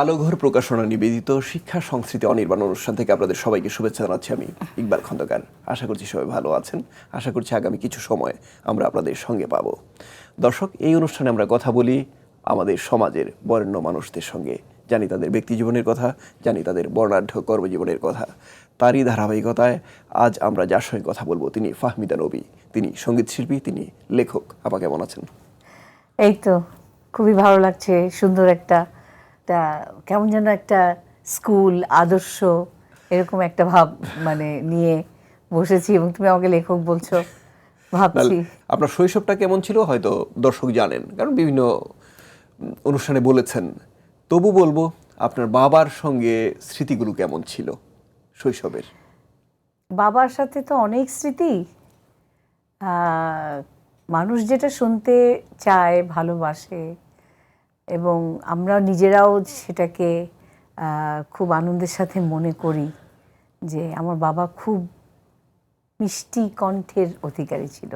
আলোঘর প্রকাশনা নিবেদিত শিক্ষা সংস্কৃতি অনির্বাণ অনুষ্ঠান থেকে আপনাদের সবাইকে শুভেচ্ছা জানাচ্ছি আমি ইকবাল খন্দকার। আশা করছি সবাই ভালো আছেন। আশা করছি আগামী কিছু সময় আমরা আপনাদের সঙ্গে পাব। দর্শক, এই অনুষ্ঠানে আমরা কথা বলি আমাদের সমাজের বরেণ্য মানুষদের সঙ্গে। জানি তাদের ব্যক্তি জীবনের কথা, জানি তাদের বর্ণাঢ্য কর্মজীবনের কথা। তারই ধারাবাহিকতায় আজ আমরা যার সঙ্গে কথা বলব তিনি ফাহমিদা নবী। তিনি সংগীত শিল্পী, তিনি লেখক। আপা, কেমন আছেন? এই তো, খুবই ভালো লাগছে। সুন্দর একটা তা কেমন যেন একটা স্কুল আদর্শ এরকম একটা ভাব মানে নিয়ে বসেছি এবং তুমি আমাকে লেখক বলছো ভাবছি। আপনার শৈশবটা কেমন ছিল হয়তো দর্শক জানেন কারণ বিভিন্ন অনুষ্ঠানে বলেছেন তবু বলব আপনার বাবার সঙ্গে স্মৃতিগুলো কেমন ছিল শৈশবের? বাবার সাথে তো অনেক স্মৃতি। মানুষ যেটা শুনতে চায় ভালোবাসে এবং আমরা নিজেরাও সেটাকে খুব আনন্দের সাথে মনে করি যে আমার বাবা খুব মিষ্টি কণ্ঠের অধিকারী ছিল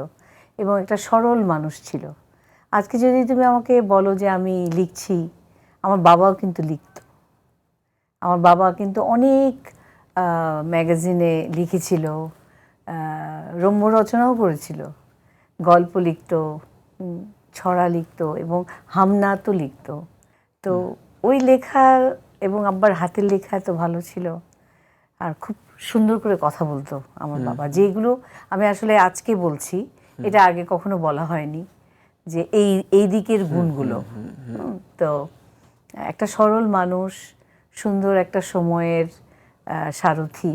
এবং একটা সরল মানুষ ছিল। আজকে যদি তুমি আমাকে বলো যে আমি লিখছি, আমার বাবাও কিন্তু লিখত। আমার বাবা কিন্তু অনেক ম্যাগাজিনে লিখেছিল রম্য রচনাও করেছিল, গল্প লিখতো ছড়া লিখতো এবং হামনাতও লিখতো। তো ওই লেখা এবং আব্বার হাতের লেখা এত ভালো ছিল। আর খুব সুন্দর করে কথা বলতো আমার বাবা। যেগুলো আমি আসলে আজকে বলছি এটা আগে কখনো বলা হয়নি যে এই এই দিকের গুণগুলো। তো একটা সরল মানুষ সুন্দর একটা সময়ের সারথি।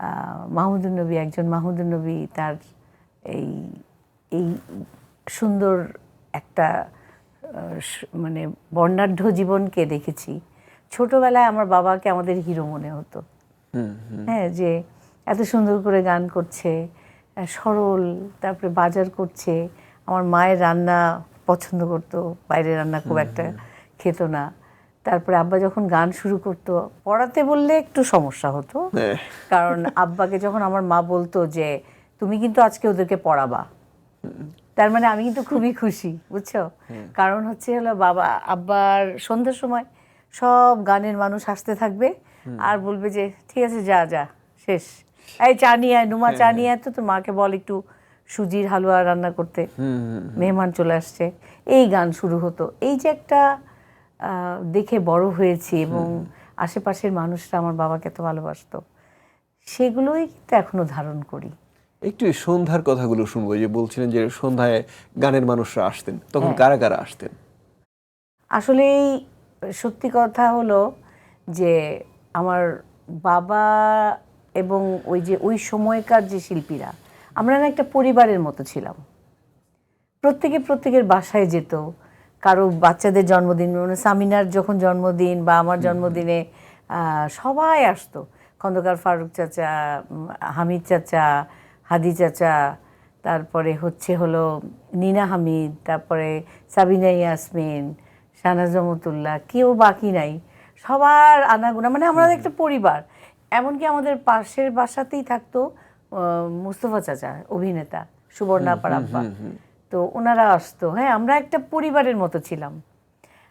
আহ, মাহমুদুর নবী একজন মাহমুদুর নবী তার এই এই সুন্দর একটা মানে বর্ণাঢ্য জীবনকে দেখেছি। ছোটবেলায় আমার বাবাকে আমাদের হিরো মনে হতো। হ্যাঁ যে এত সুন্দর করে গান করছে সরল তারপরে বাজার করছে আমার মায়ের রান্না পছন্দ করতো বাইরের রান্না খুব একটা খেত না। তারপরে আব্বা যখন গান শুরু করতো পড়াতে বললে একটু সমস্যা হতো। কারণ আব্বাকে যখন আমার মা বলতো যে তুমি কিন্তু আজকে ওদেরকে পড়াবা। তার মানে আমি কিন্তু খুবই খুশি বুঝছ? কারণ হচ্ছে হলো বাবা আব্বার সন্ধ্যার সময় সব গানের মানুষ আসতে থাকবে আর বলবে যে ঠিক আছে যা যা শেষ। এই চা নিয়ে আয় নুমা চা নিয়ে আয় তো তোর মাকে বল একটু সুজির হালুয়া রান্না করতে। মেহমান চলে আসছে। এই গান শুরু হতো। এই যে একটা দেখে বড় হয়েছি এবং আশেপাশের মানুষরা আমার বাবাকে এত ভালোবাসতো সেগুলোই কিন্তু এখনও ধারণ করি। একটু সন্ধ্যার কথাগুলো শুনব যে বলছিলেন যে সন্ধ্যায় গানের মানুষরা আসতেন তখন কারা কারা আসতেন? আসলে এই সত্যি কথা হলো যে আমার বাবা এবং ওই যে ওই সময়কার যে শিল্পীরা আমরা না একটা পরিবারের মতো ছিলাম। প্রত্যেকে প্রত্যেকের বাসায় যেত। কারও বাচ্চাদের জন্মদিন মানে সামিনার যখন জন্মদিন বা আমার জন্মদিনে সবাই আসতো। খন্দকার ফারুক চাচা হামিদ চাচা হাদি চাচা তারপরে হচ্ছে হলো নিনা হামিদ তারপরে সাবিনা ইয়াসমিন শাহনাজ রহমতুল্লাহ কেউ বাকি নাই। সবার আনাগুনা মানে আমরা একটা পরিবার। এমনকি আমাদের পাশের বাসাতেই থাকতো মুস্তফা চাচা অভিনেতা সুবর্ণা পারাব্বা তো ওনারা আসতো। হ্যাঁ আমরা একটা পরিবারের মতো ছিলাম।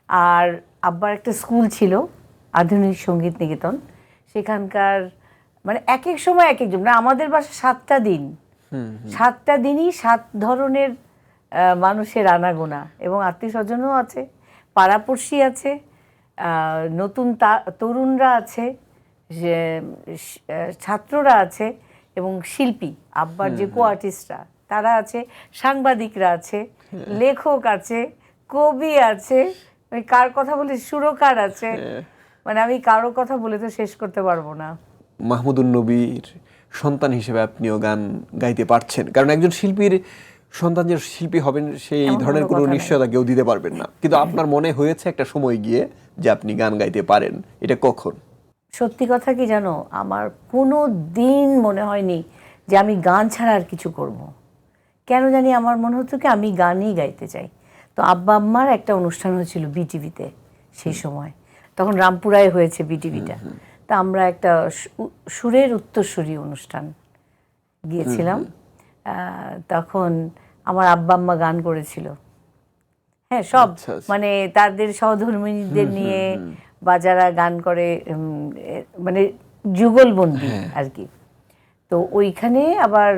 আর আব্বার একটা স্কুল ছিল আধুনিক সংগীত নিকেতন। সেখানকার মানে এক এক সময় এক একজন মানে আমাদের বাসা সাতটা দিন। সাতটা দিনই সাত ধরনের মানুষের আনাগোনা এবং আত্মীয় স্বজনও আছে পাড়াপড়শি আছে নতুন তরুণরা আছে ছাত্ররা আছে এবং শিল্পী আব্বার যে কো আর্টিস্টরা তারা আছে সাংবাদিকরা আছে লেখক আছে কবি আছে কার কথা বলি সুরকার আছে। মানে আমি কারও কথা বলে তো শেষ করতে পারব না। মাহমুদুর নবীর সন্তান হিসেবে আপনিও গান গাইতে পারছেন। কারণ একজন শিল্পীর সন্তান যে শিল্পী হবেন সেই ধরনের কোনো। নিশ্চয়তা কেউ দিতে পারবেন না। কিন্তু আপনার মনে হয়েছে একটা সময় গিয়ে যে আপনি গান গাইতে পারেন। এটা কখন? সত্যি কথা কি জানো? আমার কোনো দিন মনে হয়নি যে আমি গান ছাড়া আর কিছু করব। কেন জানি আমার মনে হতো কি আমি গানই গাইতে চাই। তো আব্বা আম্মার একটা অনুষ্ঠান হয়েছিল বিটিভিতে সেই সময়। তখন রামপুরায় হয়েছে বিটিভিটা। তা আমরা একটা সুরের উত্তরসূরি অনুষ্ঠান গিয়েছিলাম। তখন আমার আব্বা আম্মা গান করেছিল। হ্যাঁ সব আচ্ছা, আচ্ছা। মানে তাদের সহধর্মিনীদের নিয়ে বা যারা গান করে মানে যুগলবন্দি আর কি। তো ওইখানে আবার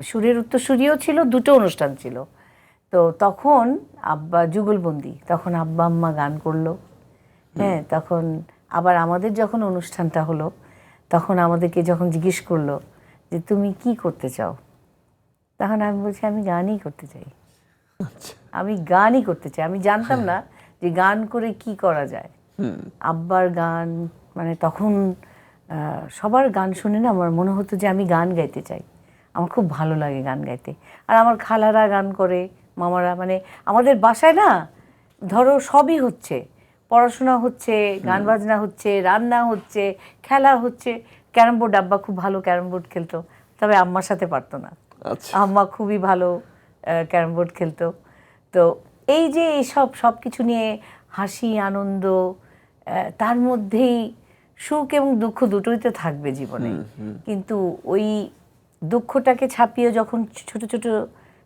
সুরের উত্তরসূরিও ছিল দুটো অনুষ্ঠান ছিল। তো তখন আব্বা যুগলবন্দি তখন আব্বা আম্মা গান করল। হ্যাঁ তখন আবার আমাদের যখন অনুষ্ঠানটা হলো তখন আমাদেরকে যখন জিজ্ঞেস করল যে তুমি কি করতে চাও? তখন আমি বলছি আমি গানই করতে চাই। আচ্ছা। আমি গানই করতে চাই। আমি জানতাম না যে গান করে কি করা যায়। আব্বার গান মানে তখন সবার গান শুনে না আমার মনে হতো যে আমি গান গাইতে চাই। আমার খুব ভালো লাগে গান গাইতে। আর আমার খালারা গান করে মামারা মানে আমাদের বাসায় না ধরো সবই হচ্ছে। পড়াশোনা হচ্ছে গান বাজনা হচ্ছে রান্না হচ্ছে খেলা হচ্ছে। ক্যারাম বোর্ড আব্বা খুব ভালো ক্যারাম বোর্ড খেলতো তবে আম্মার সাথে পারতো না। আচ্ছা। আম্মা খুবই ভালো ক্যারাম বোর্ড খেলতো। তো এই যে এইসব সব কিছু নিয়ে হাসি আনন্দ তার মধ্যেই সুখ এবং দুঃখ দুটোই তো থাকবে জীবনে। কিন্তু ওই দুঃখটাকে ছাপিয়ে যখন ছোট ছোট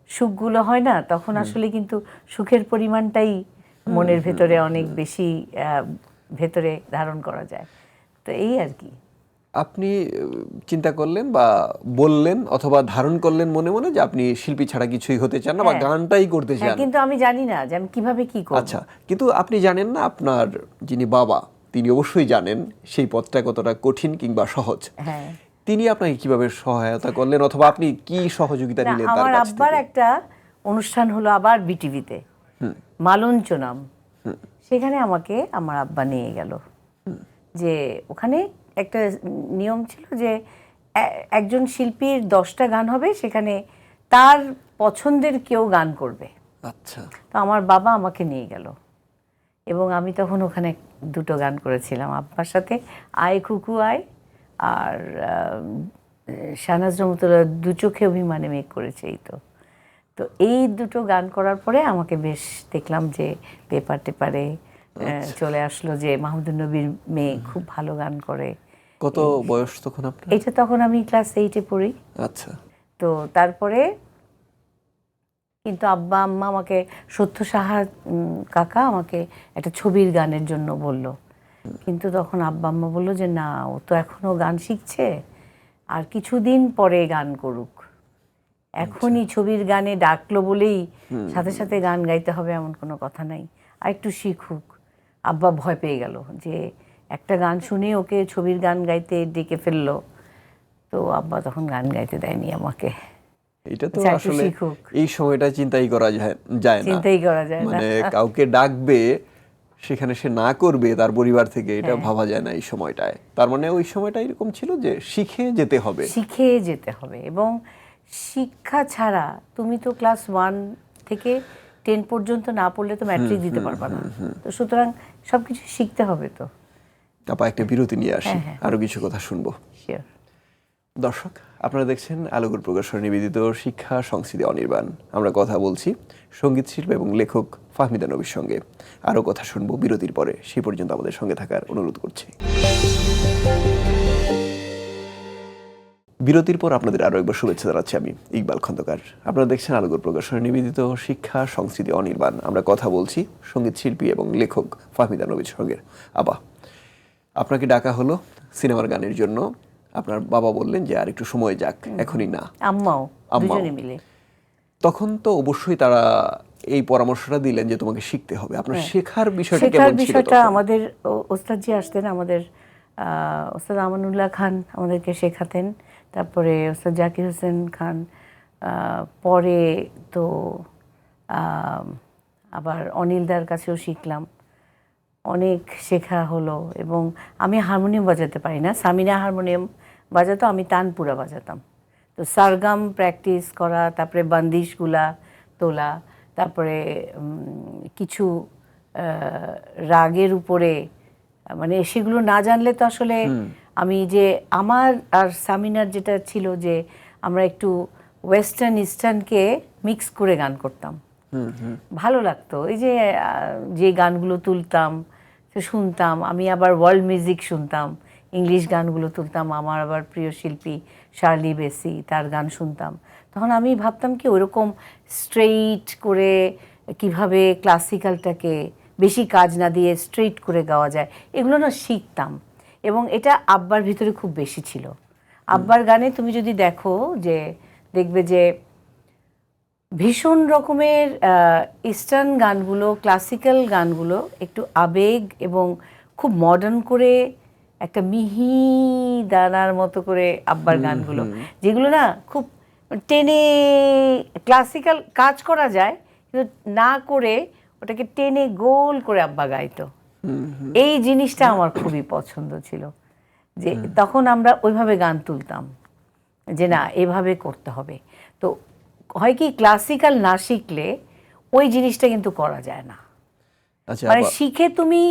সুখগুলো হয় না তখন আসলে কিন্তু সুখের পরিমাণটাই মনের ভেতরে অনেক বেশি ভেতরে ধারণ করা যায়। তো এই আর কি। আপনি চিন্তা করলেন বা বললেন অথবা ধারণ করলেন মনে মনে যে আপনি শিল্পী ছাড়া কিছুই হতে চান না বা হ্যাঁ। গানটাই করতে হ্যাঁ চান। কিন্তু আমি জানি না যে আমি কীভাবে কি করব। আচ্ছা কিন্তু আপনি জানেন না আপনার যিনি বাবা তিনি অবশ্যই জানেন সেই পথটা কতটা কঠিন কিংবা সহজ। হ্যাঁ। তিনি আপনাকে কীভাবে সহায়তা করলেন অথবা আপনি কি সহযোগিতা নিলেন আমার আব্বার একটা অনুষ্ঠান হলো আবার বিটিভিতে। মালঞ্চ নাম সেখানে আমাকে আমার আব্বা নিয়ে গেল। যে ওখানে একটা নিয়ম ছিল যে একজন শিল্পীর দশটা গান হবে সেখানে তার পছন্দের কেউ গান করবে। আচ্ছা। তো আমার বাবা আমাকে নিয়ে গেল। এবং আমি তখন ওখানে দুটো গান করেছিলাম আব্বার সাথে আয় কুকু আয় আর শাহনাজ রহমতুল্লাহ দু চোখে অভিমানে মেঘ করেছে এই তো। তো এই দুটো গান করার পরে আমাকে বেশ দেখলাম যে পেপার টেপারে আহ, চলে আসলো যে মাহমুদুর নবীর মেয়ে খুব ভালো গান করে। কত বয়স তখন আপনার? এটা তখন আমি ক্লাস এইটে পড়ি। আচ্ছা। তো তারপরে কিন্তু আব্বা আম্মা আমাকে সত্য সাহা উম, কাকা আমাকে একটা ছবির গানের জন্য বলল। কিন্তু তখন আব্বা আম্মা বলল যে না ও তো এখনও গান শিখছে আর কিছুদিন পরে গান করুক। এখনই ছবির গানে ডাকলো বলেই সাথে সাথে গান গাইতে হবে এমন কোনো কথা নাই। আর একটু শিখুক। আব্বা ভয় পেয়ে গেল যে একটা গান শুনে ওকে ছবির গান গাইতে ডেকে ফেলল। তো আব্বা তখন গান গাইতে দেয়নি আমাকে। এটা তো আচ্ছা, আসলে এই সময়টা চিন্তাই করা যায় যায় না। চিন্তাই করা যায় না। মানে কাউকে ডাকবে সেখানে সে না করবে তার পরিবার থেকে এটা হ্যাঁ। ভাবা যায় না এই সময়টায়। তার মানে ওই সময়টা এরকম ছিল যে শিখে যেতে হবে। শিখে যেতে হবে এবং শিক্ষা ছাড়া তুমি তো ক্লাস ওয়ান থেকে টেন পর্যন্ত না পড়লে তো ম্যাট্রিক দিতে পারবে না। তো সুতরাং সব কিছু শিখতে হবে তো। তারপর একটা বিরতি নিয়ে আসি। হ্যাঁ, হ্যাঁ। কিছু কথা শুনব। দর্শক আপনারা দেখছেন আলোকর প্রকাশন নিবেদিত শিক্ষা সংস্কৃতি অনির্বাণ। আমরা কথা বলছি সংগীত শিল্প এবং লেখক ফাহমিদা নবীর সঙ্গে। আরও কথা শুনব বিরতির পরে। সেই পর্যন্ত আমাদের সঙ্গে থাকার অনুরোধ করছি। বিরতির পর আপনাদের আরও একবার শুভেচ্ছা জানাচ্ছি আমি ইকবাল খন্দকার। আপনারা দেখছেন আলোকর প্রকাশনের নিবেদিত শিক্ষা সংস্কৃতি অনির্বাণ। আমরা কথা বলছি সংগীত শিল্পী এবং লেখক ফাহমিদা নবীর সঙ্গে আবা আপনাকে ডাকা হলো সিনেমার গানের জন্য। আপনার বাবা বললেন যে আর একটু সময় যাক এখনই না। আম্মাও। দুজনে মিলে। তখন তো অবশ্যই তারা এই পরামর্শটা দিলেন যে তোমাকে শিখতে হবে। আপনার শেখার বিষয়টা হ্যাঁ। কেমন ছিল বিষয়টা আমাদের ও- ওস্তাদজি আসতেন আমাদের আহ, ওস্তাদ আমানুল্লাহ খান আমাদেরকে শেখাতেন। তারপরে ওস্তাদ জাকির হোসেন খান পরে তো আবার অনিলদার কাছেও শিখলাম। অনেক শেখা হলো এবং আমি হারমোনিয়াম বাজাতে পারি না। সামিনা হারমোনিয়াম বাজাতো, আমি তানপুরা বাজাতাম। তো সারগাম প্র্যাকটিস করা, তারপরে বান্দিশগুলা তোলা, তারপরে কিছু রাগের উপরে মানে সেগুলো না জানলে তো আসলে আমি যে আমার আর সামিনার যেটা ছিল যে আমরা একটু ওয়েস্টার্ন ইস্টার্নকে মিক্স করে গান করতাম। ভালো লাগতো। এই যে যে গানগুলো তুলতাম সে শুনতাম। আমি আবার ওয়ার্ল্ড মিউজিক শুনতাম। ইংলিশ গানগুলো তুলতাম। আমার আবার প্রিয় শিল্পী শার্লি বেসি তার গান শুনতাম। তখন আমি ভাবতাম কি ওরকম স্ট্রেইট করে কীভাবে ক্লাসিক্যালটাকে বেশি কাজ না দিয়ে স্ট্রেট করে গাওয়া যায়। এগুলো না শিখতাম। এবং এটা আব্বার ভিতরে খুব বেশি ছিল। আব্বার গানে তুমি যদি দেখো যে দেখবে যে ভীষণ রকমের ইস্টার্ন গানগুলো ক্লাসিক্যাল গানগুলো একটু আবেগ এবং খুব মডার্ন করে একটা মিহি দানার মতো করে আব্বার গানগুলো। যেগুলো না খুব টেনে ক্লাসিক্যাল কাজ করা যায় কিন্তু না করে ওটাকে টেনে গোল করে আব্বা গাইতো। এই জিনিসটা আমার খুবই পছন্দ ছিল যে তখন আমরা ওইভাবে গান তুলতাম যে না এভাবে করতে হবে। তো হয় কি ক্লাসিক্যাল না শিখলে ওই জিনিসটা কিন্তু করা যায় না। আচ্ছা মানে শিখে তুমি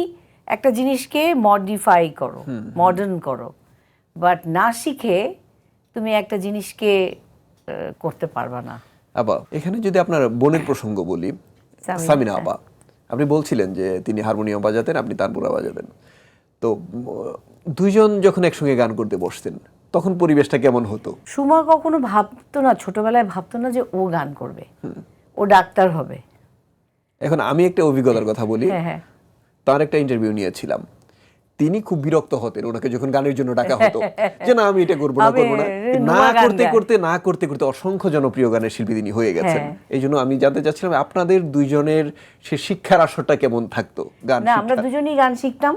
একটা জিনিসকে মডিফাই করো মডার্ন করো। বাট না শিখে তুমি একটা জিনিসকে করতে পারবা না। আপা এখানে যদি আপনার বোনের প্রসঙ্গ বলি সামিনা। আপা আপনি বলছিলেন যে তিনি হারমোনিয়াম বাজাতেন আপনি তানপুরা বাজাতেন। তো দুইজন যখন একসঙ্গে গান করতে বসতেন তখন পরিবেশটা কেমন হতো? সুমা কখনো ভাবতো না ছোটবেলায় ভাবতো না যে ও গান করবে। ও ডাক্তার হবে। এখন আমি একটা অভিজ্ঞতার কথা বলি। হ্যাঁ হ্যাঁ। তার একটা ইন্টারভিউ নিয়েছিলাম। তিনি খুব বিরক্ত হতেন ওনাকে যখন গানের জন্য ডাকা হতো। যে না আমি এটা করব না করব না। না করতে করতে না করতে করতে অসংখ্য জনপ্রিয় গানের শিল্পী তিনি হয়ে গেছেন। হ্যাঁ। এই জন্য আমি জানতে চাচ্ছিলাম আপনাদের দুইজনের সে শিক্ষার আসরটা কেমন থাকতো গান না আমরা দুজনেই গান শিখতাম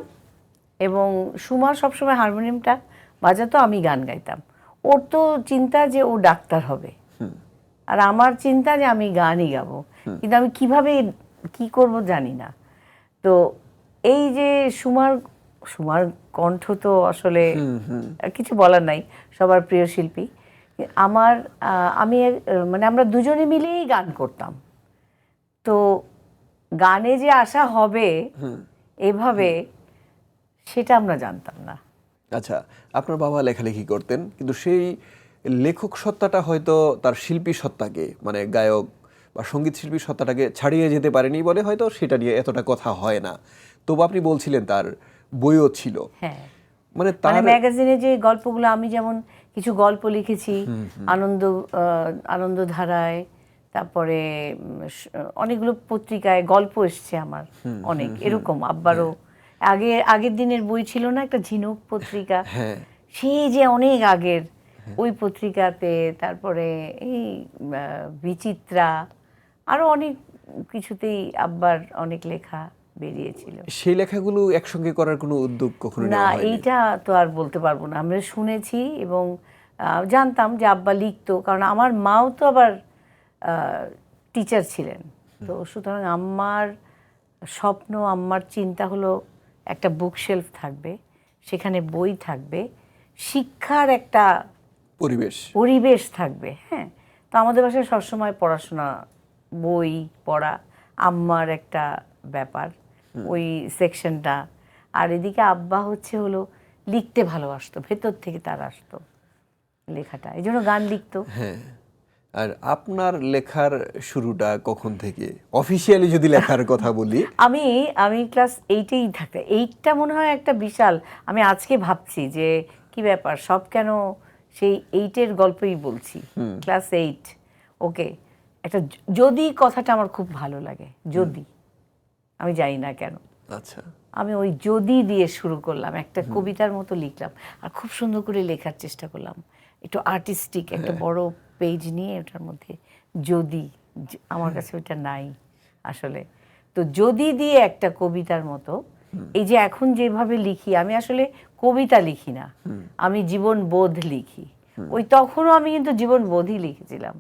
এবং সুমার সবসময় হারমোনিয়ামটা বাজাতো আমি গান গাইতাম। ওর তো চিন্তা যে ও ডাক্তার হবে। আর আমার চিন্তা যে আমি গানই গাবো। কিন্তু আমি কীভাবে কি করব জানি না। তো এই যে সুমার সুমার কণ্ঠ তো আসলে কিছু বলার নাই সবার প্রিয় শিল্পী। আমার আমি মানে আমরা দুজনে মিলেই গান করতাম। তো গানে যে আসা হবে এভাবে সেটা আমরা জানতাম না। আচ্ছা আপনার বাবা লেখালেখি করতেন কিন্তু সেই লেখক সত্তাটা হয়তো তার শিল্পী সত্তাকে মানে গায়ক বা সংগীত শিল্পী সত্তাটাকে ছাড়িয়ে যেতে পারেনি বলে হয়তো সেটা নিয়ে এতটা কথা হয় না। তবু আপনি বলছিলেন তার বইও ছিল। হ্যাঁ। মানে মানে তার ম্যাগাজিনে যে গল্পগুলো আমি যেমন কিছু গল্প লিখেছি আনন্দ আনন্দধারায় তারপরে অনেকগুলো পত্রিকায় গল্প এসছে আমার অনেক এরকম আব্বারও। আগে আগের দিনের বই ছিল না একটা ঝিনুক পত্রিকা। হ্যাঁ। সেই যে অনেক আগের ওই পত্রিকাতে তারপরে এই বিচিত্রা আরও অনেক কিছুতেই আব্বার অনেক লেখা। বেরিয়েছিল। সেই লেখাগুলো একসঙ্গে করার কোনো উদ্যোগ কখনো না এইটা তো আর বলতে পারব না। আমরা শুনেছি এবং জানতাম যে আব্বা লিখতো কারণ আমার মাও তো আবার টিচার ছিলেন। তো সুতরাং আম্মার স্বপ্ন আম্মার চিন্তা হলো একটা বুক শেলফ থাকবে সেখানে বই থাকবে শিক্ষার একটা পরিবেশ। পরিবেশ থাকবে হ্যাঁ। তো আমাদের বাসায় সবসময় পড়াশোনা বই পড়া আম্মার একটা ব্যাপার। ওই সেকশনটা। আর এদিকে আব্বা হচ্ছে হলো লিখতে ভালোবাসতো ভেতর থেকে তার আসতো লেখাটা। এই জন্য গান লিখতো। হ্যাঁ। আর আপনার লেখার শুরুটা কখন থেকে? অফিসিয়ালি যদি লেখার কথা বলি। আমি আমি ক্লাস এইটেই থাকতে এইটটা মনে হয় একটা বিশাল আমি আজকে ভাবছি যে কি ব্যাপার সব কেন সেই এইটের গল্পই বলছি। ক্লাস এইট ওকে একটা যদি কথাটা আমার খুব ভালো লাগে যদি। আমি জানি না কেন। আচ্ছা। আমি ওই যদি দিয়ে শুরু করলাম একটা কবিতার মতো লিখলাম আর খুব সুন্দর করে লেখার চেষ্টা করলাম। একটু আর্টিস্টিক একটা বড় পেজ নিয়ে ওটার মধ্যে যদি আমার কাছে ওইটা নাই আসলে। তো যদি দিয়ে একটা কবিতার মতো এই যে এখন যেভাবে লিখি আমি আসলে কবিতা লিখি না। আমি জীবন বোধ লিখি। ওই তখনও আমি কিন্তু জীবন বোধই লিখেছিলাম।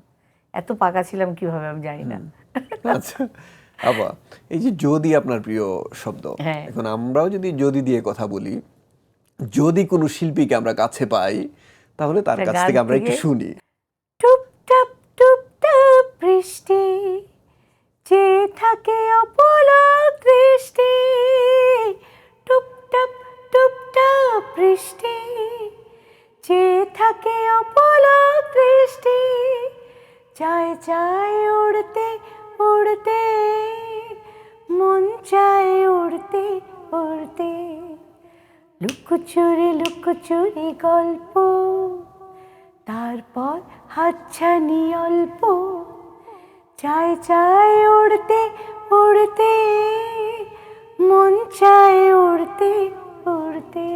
এত পাকা ছিলাম কীভাবে আমি জানি না। আচ্ছা। আবা এই যে যদি আপনার প্রিয় শব্দ হ্যাঁ। এখন আমরাও যদি যদি দিয়ে কথা বলি যদি কোনো শিল্পীকে আমরা কাছে পাই তাহলে তার কাছ থেকে আমরা একটু শুনি টুপটাপ টুপটাপ বৃষ্টি যে থাকে অপলক লুকোচুরি লুকোচুরি গল্প। তারপর হাতছানি অল্প। চায় চায় উড়তে উড়তে। মন চায় উড়তে উড়তে।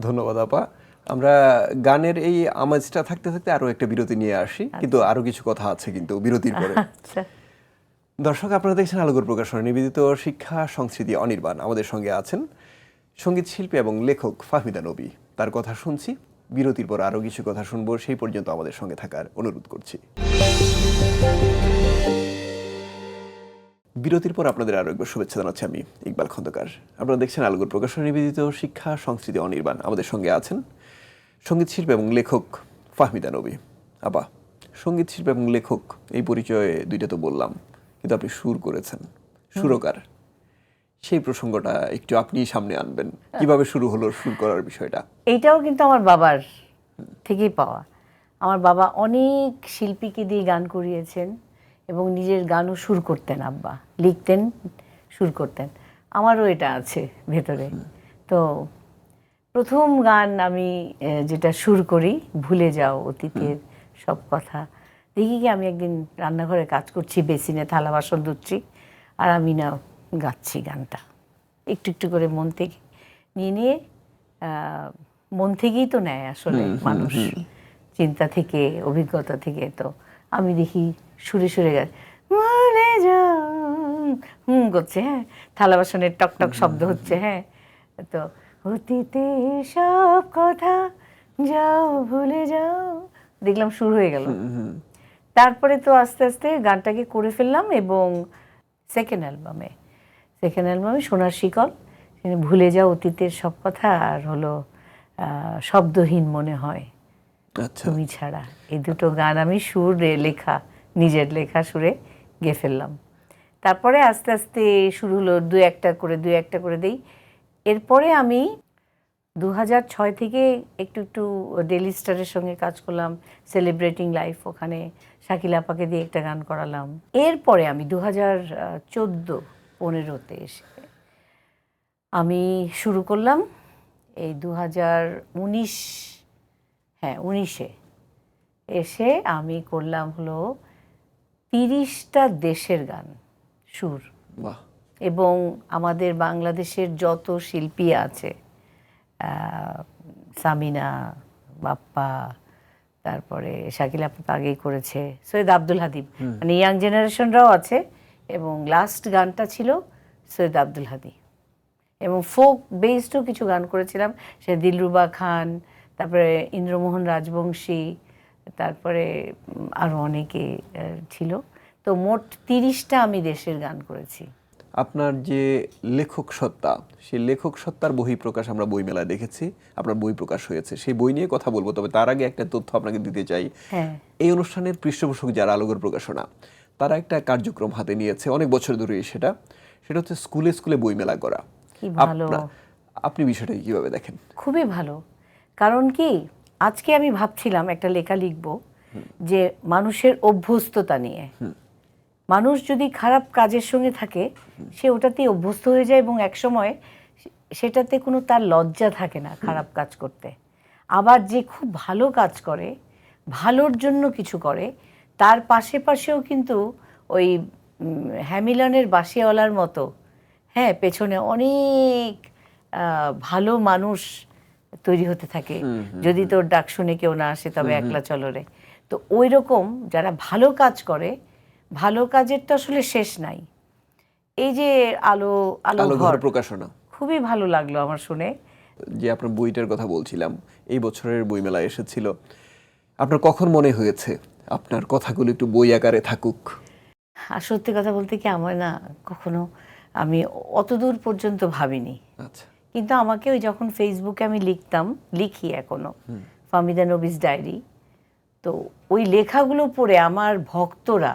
ধন্যবাদ আপা। আমরা গানের এই আমেজটা থাকতে থাকতে আরও একটা বিরতি নিয়ে আসি কিন্তু আরও কিছু কথা আছে কিন্তু বিরতির পরে। আচ্ছা। দর্শক আপনারা দেখছেন আলোকর প্রকাশনা নিবেদিত শিক্ষা সংস্কৃতি অনির্বাণ। আমাদের সঙ্গে আছেন সংগীত শিল্পী এবং লেখক ফাহমিদা নবী। তার কথা শুনছি, বিরতির পর আরও কিছু কথা শুনব, সেই পর্যন্ত আমাদের সঙ্গে থাকার অনুরোধ করছি। বিরতির পর আপনাদের আরও একবার শুভেচ্ছা জানাচ্ছি আমি, ইকবাল খন্দকার। আপনারা দেখছেন আলগুর প্রকাশনা নিবেদিত শিক্ষা, সংস্কৃতি, অনির্বাণ। আমাদের সঙ্গে আছেন সংগীত শিল্পী এবং লেখক ফাহমিদা নবী। আবা, সংগীত শিল্পী এবং লেখক, এই পরিচয়ে দুইটা তো বললাম, কিন্তু আপনি সুর করেছেন। সুরকার সেই প্রসঙ্গটা একটু আপনি সামনে আনবেন। কীভাবে শুরু হলো সুর করার বিষয়টা? এইটাও কিন্তু আমার বাবার থেকেই পাওয়া। আমার বাবা অনেক শিল্পীকে দিয়ে গান করিয়েছেন এবং নিজের গানও সুর করতেন আব্বা। লিখতেন সুর করতেন। আমারও এটা আছে ভেতরে। তো প্রথম গান আমি যেটা সুর করি ভুলে যাও অতীতের সব কথা। দেখি কি আমি একদিন রান্নাঘরে কাজ করছি বেসিনে থালা বাসন ধুচ্ছি আর আমি না গাচ্ছি গানটা। একটু একটু করে মন থেকে নিয়ে নিয়ে মন থেকেই তো নেয় আসলে মানুষ। চিন্তা থেকে অভিজ্ঞতা থেকে তো। আমি দেখি সুরে সুরে গাছ ভুলে যাও। হুম করছে হ্যাঁ। থালা বাসনের টক টক শব্দ হচ্ছে হ্যাঁ। তো অতীতে সব কথা যাও ভুলে যাও। দেখলাম শুরু হয়ে গেল। তারপরে তো আস্তে আস্তে গানটাকে করে ফেললাম এবং সেকেন্ড অ্যালবামে সেকেন্ড অ্যালবামে সোনার শিকল সেখানে ভুলে যাও অতীতের সব কথা আর হলো শব্দহীন মনে হয়। আচ্ছা। তুমি ছাড়া। এই দুটো গান আমি সুরে লেখা নিজের লেখা সুরে গেয়ে ফেললাম। তারপরে আস্তে আস্তে শুরু হলো দু একটা করে দু একটা করে দেই। এরপরে আমি দু হাজার ছয় থেকে একটু একটু ডেলি স্টারের সঙ্গে কাজ করলাম সেলিব্রেটিং লাইফ ওখানে শাকিল আপাকে দিয়ে একটা গান করালাম। এরপরে আমি দু হাজার চোদ্দ পনেরোতে এসে আমি শুরু করলাম এই দু হাজার উনিশ হ্যাঁ উনিশে। এসে আমি করলাম হলো তিরিশটা দেশের গান সুর। এবং আমাদের বাংলাদেশের যত শিল্পী আছে সামিনা বাপ্পা তারপরে শাকিল আপু তো আগেই করেছে সৈয়দ আব্দুল হাদিব মানে ইয়াং জেনারেশনরাও আছে এবং লাস্ট গানটা ছিল সৈয়দ আব্দুল হাদি। এবং ফোক বেসডও কিছু গান করেছিলাম। সে দিলরুবা খান তারপরে ইন্দ্রমোহন রাজবংশী তারপরে আরও অনেকে ছিল। তো মোট তিরিশটা আমি দেশের গান করেছি। আপনার যে লেখক সত্তা সেই লেখক সত্তার বই প্রকাশ আমরা বইমেলায় দেখেছি আপনার বই প্রকাশ হয়েছে। সেই বই নিয়ে কথা বলব তবে তার আগে একটা তথ্য আপনাকে দিতে চাই। হ্যাঁ। এই অনুষ্ঠানের পৃষ্ঠপোষক যারা আলোকর প্রকাশনা তারা একটা কার্যক্রম হাতে নিয়েছে অনেক বছর ধরে সেটা। সেটা হচ্ছে স্কুলে স্কুলে বইমেলা করা। কি ভালো। আপনা- বিষয়টাকে কীভাবে দেখেন? খুবই ভালো। কারণ কি আজকে আমি ভাবছিলাম একটা লেখা লিখব যে মানুষের অভ্যস্ততা নিয়ে। মানুষ যদি খারাপ কাজের সঙ্গে থাকে সে ওটাতেই অভ্যস্ত হয়ে যায় এবং একসময় সেটাতে কোনো তার লজ্জা থাকে না খারাপ কাজ করতে। আবার যে খুব ভালো কাজ করে ভালোর জন্য কিছু করে তার পাশে পাশেও কিন্তু ওই হ্যামিলনের বাসিওয়ালার মতো হ্যাঁ পেছনে অনেক ভালো মানুষ তৈরি হতে থাকে। যদি তোর ডাক শুনে কেউ না আসে তবে একলা চলরে তো ওই রকম যারা ভালো কাজ করে ভালো কাজের তো আসলে শেষ নাই। এই যে আলো আলো ঘর প্রকাশনা। খুবই ভালো লাগল আমার শুনে। যে আপনার বইটার কথা বলছিলাম এই বছরের বইমেলা এসেছিল। আপনার কখন মনে হয়েছে আপনার কথাগুলো একটু বই আকারে থাকুক। আর সত্যি কথা বলতে কি আমার না কখনো আমি অত দূর পর্যন্ত ভাবিনি। আচ্ছা। কিন্তু আমাকে ওই যখন ফেসবুকে আমি লিখতাম লিখি এখনও ফামিদা নবিস ডায়েরি তো ওই লেখাগুলো পড়ে আমার ভক্তরা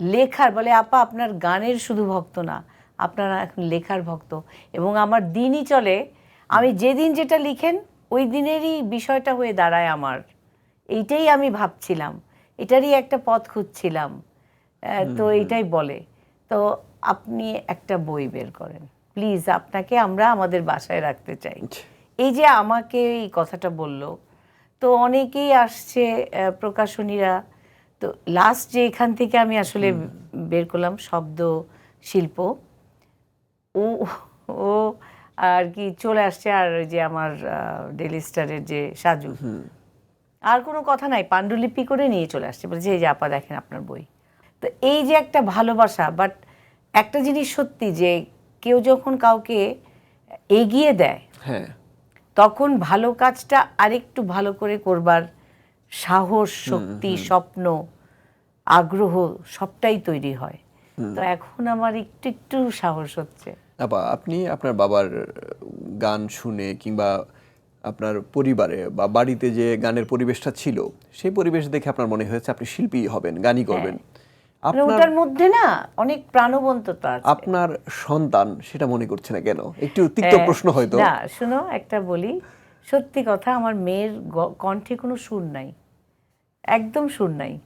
লেখার বলে আপা আপনার গানের শুধু ভক্ত না আপনারা এখন লেখার ভক্ত। এবং আমার দিনই চলে আমি যেদিন যেটা লিখেন ওই দিনেরই বিষয়টা হয়ে দাঁড়ায় আমার। এইটাই আমি ভাবছিলাম। এটারই একটা পথ খুঁজছিলাম। তো এটাই বলে তো আপনি একটা বই বের করেন। প্লিজ আপনাকে আমরা আমাদের বাসায় রাখতে চাই। এই যে আমাকে এই কথাটা বলল তো অনেকেই আসছে প্রকাশনীরা। তো লাস্ট যে এখান থেকে আমি আসলে বের করলাম শব্দ শিল্প। ও ও আর কি চলে আসছে আর ওই যে আমার ডেলি স্টারের যে সাজু। আর কোনো কথা নাই পাণ্ডুলিপি করে নিয়ে চলে আসছে। এই যে আপা দেখেন আপনার বই। তো এই যে একটা ভালোবাসা বাট একটা জিনিস সত্যি যে কেউ যখন কাউকে এগিয়ে দেয় হ্যাঁ। তখন ভালো কাজটা আরেকটু ভালো করে করবার সাহস শক্তি স্বপ্ন আগ্রহ সবটাই তৈরি হয়। তো এখন আমার একটু একটু সাহস হচ্ছে। আপা আপনি আপনার বাবার গান শুনে কিংবা আপনার পরিবারে বা বাড়িতে যে গানের পরিবেশটা ছিল সেই পরিবেশ দেখে আপনার মনে হয়েছে আপনি শিল্পী হবেন গানই করবেন। মানে ওটার মধ্যে না অনেক প্রাণবন্ততা আছে। আপনার সন্তান সেটা মনে করছে না কেন? একটু তিক্ত হ্যাঁ, প্রশ্ন হয়তো। না শুনো একটা বলি সত্যি কথা আমার মেয়ের কণ্ঠে কোনো সুর নাই। একদম সুর নাই।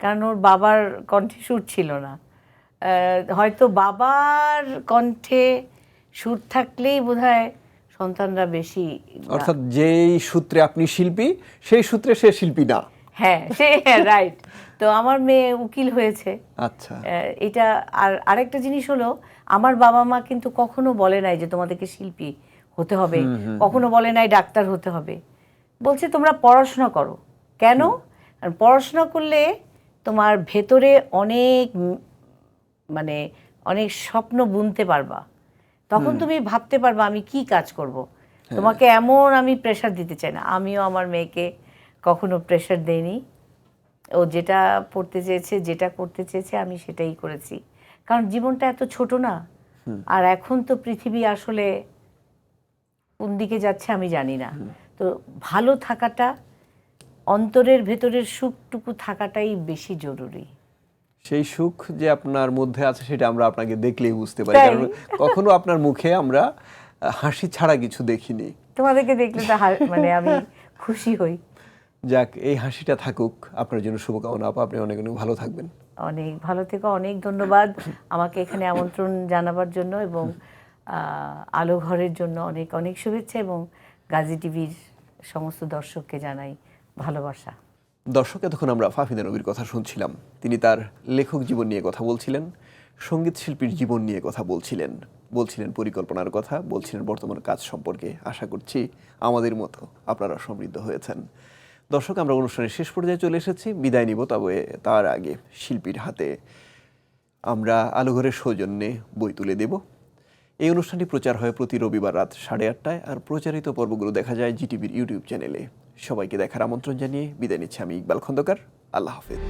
কারণ ওর বাবার কণ্ঠে সুর ছিল না। হয়তো বাবার কণ্ঠে সুর থাকলেই বোধহয় সন্তানরা বেশি অর্থাৎ যেই সূত্রে আপনি শিল্পী সেই সূত্রে সে শিল্পী না। হ্যাঁ সে রাইট তো আমার মেয়ে উকিল হয়েছে। আচ্ছা। এটা আর আরেকটা জিনিস হলো আমার বাবা মা কিন্তু কখনো বলে নাই যে তোমাদেরকে শিল্পী হতে হবে। কখনো বলে নাই ডাক্তার হতে হবে। বলছে তোমরা পড়াশোনা করো। কেন? পড়াশোনা করলে তোমার ভেতরে অনেক মানে অনেক স্বপ্ন বুনতে পারবা। তখন তুমি ভাবতে পারবা আমি কি কাজ করব। তোমাকে এমন আমি প্রেশার দিতে চাই না। আমিও আমার মেয়েকে কখনো প্রেশার দেইনি। ও যেটা পড়তে চেয়েছে যেটা করতে চেয়েছে আমি সেটাই করেছি। কারণ জীবনটা এত ছোট না। আর এখন তো পৃথিবী আসলে কোন দিকে যাচ্ছে আমি জানি না। তো ভালো থাকাটা অন্তরের ভেতরের সুখটুকু থাকাটাই বেশি জরুরি। সেই সুখ যে আপনার মধ্যে আছে সেটা আমরা আপনাকে দেখলেই বুঝতে পারি। কারণ কখনো আপনার মুখে আমরা হাসি ছাড়া কিছু দেখিনি। তোমাদেরকে দেখলে তো মানে আমি খুশি হই। যাক এই হাসিটা থাকুক। আপনার জন্য শুভকামনা। আপা আপনি অনেক অনেক ভালো থাকবেন। অনেক ভালো থেকে। অনেক ধন্যবাদ আমাকে এখানে আমন্ত্রণ জানাবার জন্য এবং আলো ঘরের জন্য অনেক অনেক শুভেচ্ছা এবং গাজী টিভির সমস্ত দর্শককে জানাই ভালোবাসা। দর্শক এতক্ষণ আমরা ফাফিদা নবীর কথা শুনছিলাম। তিনি তার লেখক জীবন নিয়ে কথা বলছিলেন, সংগীত শিল্পীর জীবন নিয়ে কথা বলছিলেন। বলছিলেন পরিকল্পনার কথা, বলছিলেন বর্তমান কাজ সম্পর্কে। আশা করছি আমাদের মতো আপনারা সমৃদ্ধ হয়েছেন। দর্শক, আমরা অনুষ্ঠানের শেষ পর্যায়ে চলে এসেছি। বিদায় নিব তবে তার আগে শিল্পীর হাতে। আমরা আলোঘরের সৌজন্যে বই তুলে দেব। এই অনুষ্ঠানটি প্রচার হয় প্রতি রবিবার রাত সাড়ে আটটায়। আর প্রচারিত পর্বগুলো দেখা যায় জিটিভির ইউটিউব চ্যানেলে। সবাইকে দেখার আমন্ত্রণ জানিয়ে বিদায় নিচ্ছি আমি ইকবাল খন্দকার। আল্লাহ হাফেজ।